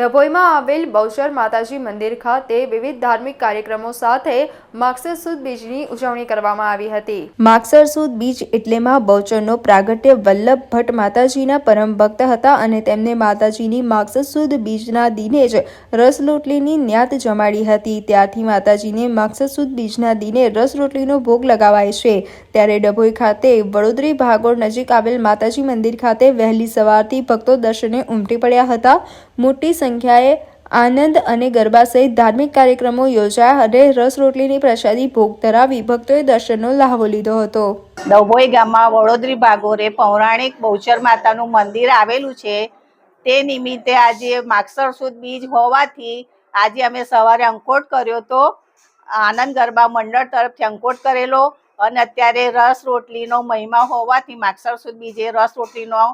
ડભોઈમાં આવેલ બહુચર માતાજી મંદિર ખાતે વિવિધ ધાર્મિક કાર્યક્રમો સાથે માગસર સુદ બીજની ઉજવણી કરવામાં આવી હતી. માગસર સુદ બીજ એટલેમાં બહુચરનો પ્રાગટ્ય વલ્લભ ભટ્ટ માતાજીના પરમ ભક્ત હતા અને તેમને માતાજીની માગસર સુદ બીજના દિને જ રસ રોટલીની ન્યાત જમાડી હતી. ત્યારથી માતાજીને માગસર સુદ બીજના દિને રસ રોટલીનો ભોગ લગાવાય છે. ત્યારે ડભોઈ ખાતે વડોદરી ભાગોળ નજીક આવેલ માતાજી મંદિર ખાતે વહેલી સવારથી ભક્તો દર્શને ઉમટી પડ્યા હતા. મોટી સંખ્યાએ આનંદ અને ગરબા સહિત ધાર્મિક કાર્યક્રમો યોજાયા. અને રસ રોટલીની પ્રસાદી ભોગ ધરાવી ભક્તોએ દર્શનનો લહાવો લીધો હતો. ડભોઈ ગામમાં વડોદરી ભાગોરે પૌરાણિક બહુચર માતાનું મંદિર આવેલું છે. તે નિમિત્તે આજે માગસર સુદ બીજ હોવાથી આજે અમે સવારે અંકોટ કર્યો તો આનંદ ગરબા મંડળ તરફથી અંકોટ કરેલો અને અત્યારે રસ રોટલીનો મહિમા હોવાથી માગસર સુદ બીજે રસ રોટલીનો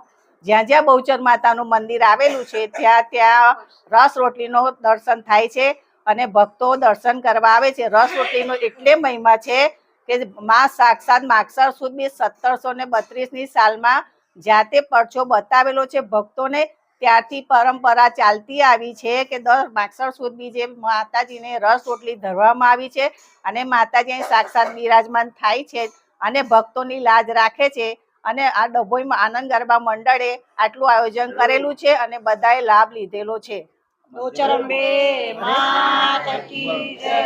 જ્યાં જ્યાં બહુચર માતાનું મંદિર આવેલું છે, ત્યાં ત્યાં રસ રોટલીનો દર્શન થાય છે અને ભક્તો દર્શન કરવા આવે છે. રસ રોટલીનો એટલે મહિમા છે કે માં સાક્ષાત માગસર સુદ સત્તરસો ને બત્રીસની સાલમાં જાતે પરચો બતાવેલો છે. ભક્તોને ત્યારથી પરંપરા ચાલતી આવી છે કે દર માગસર સુદ બી જે માતાજીને રસ રોટલી ધરવામાં આવી છે અને માતાજી અહીં સાક્ષાત બિરાજમાન થાય છે અને ભક્તોની લાજ રાખે છે. અને આ ડભોઈમાં આનંદ ગરબા મંડળે આટલું આયોજન કરેલું છે અને બધાએ લાભ લીધેલો છે. ગોચર અંબે માત કી જય.